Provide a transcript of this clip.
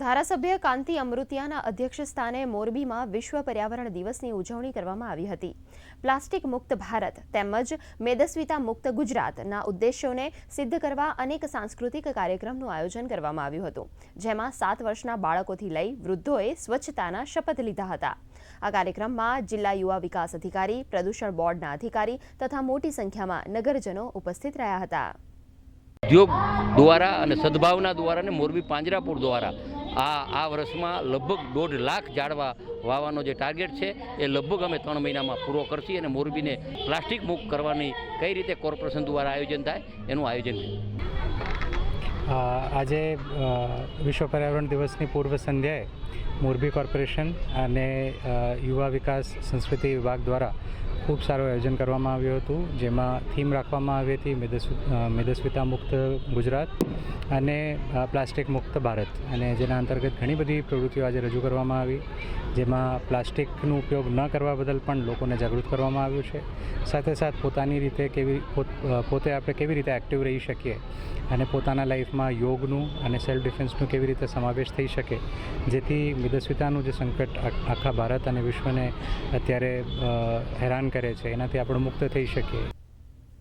ધારાસભ્ય કાંતિ અમૃતિયાના અધ્યક્ષસ્થાને મોરબીમાં વિશ્વ પર્યાવરણ દિવસની ઉજવણી કરવામાં આવી હતી. પ્લાસ્ટિક મુક્ત ભારત તેમજ મેદસ્વીતા મુક્ત ગુજરાતના ઉદ્દેશ્યોને સિદ્ધ કરવા અનેક સાંસ્કૃતિક કાર્યક્રમનું આયોજન કરવામાં આવ્યું હતું, જેમાં સાત વર્ષના બાળકોથી લઈ વૃદ્ધોએ સ્વચ્છતાના શપથ લીધા હતા. આ કાર્યક્રમમાં જિલ્લા યુવા વિકાસ અધિકારી, પ્રદૂષણ બોર્ડના અધિકારી તથા મોટી સંખ્યામાં નગરજનો ઉપસ્થિત રહ્યા હતા. ઉદ્યોગ દ્વારા અને સદભાવના દ્વારા અને મોરબી પાંજરાપુર દ્વારા આ આ વર્ષમાં લગભગ દોઢ લાખ ઝાડવા વાવવાનો જે ટાર્ગેટ છે, એ લગભગ અમે ત્રણ મહિનામાં પૂરો કરશી અને મોરબીને પ્લાસ્ટિક મુક્ત કરવાની કઈ રીતે કોર્પોરેશન દ્વારા આયોજન થાય, એનું આયોજન આજે વિશ્વ પર્યાવરણ દિવસની પૂર્વ સંધ્યાએ મોરબી કોર્પોરેશન અને યુવા વિકાસ સંસ્કૃતિ વિભાગ દ્વારા ખૂબ સારું આયોજન કરવામાં આવ્યું હતું, જેમાં થીમ રાખવામાં આવી હતી, મેદસ્વી મેદસ્વિતા મુક્ત ગુજરાત અને પ્લાસ્ટિક મુક્ત ભારત. અને જેના અંતર્ગત ઘણી બધી પ્રવૃત્તિઓ આજે રજૂ કરવામાં આવી, જેમાં પ્લાસ્ટિકનો ઉપયોગ ન કરવા બદલ પણ લોકોને જાગૃત કરવામાં આવ્યું છે. સાથે સાથ પોતાની રીતે કેવી, પોત- આપણે કેવી રીતે એક્ટિવ રહી શકીએ અને પોતાના લાઈફમાં યોગનું અને સેલ્ફ ડિફેન્સનું કેવી રીતે સમાવેશ થઈ શકે, જેથી મેદસ્વિતાનું જે સંકટ આખા ભારત અને વિશ્વને અત્યારે હેરાન કરે છે એનાથી આપણે મુક્ત થઈ શકીએ.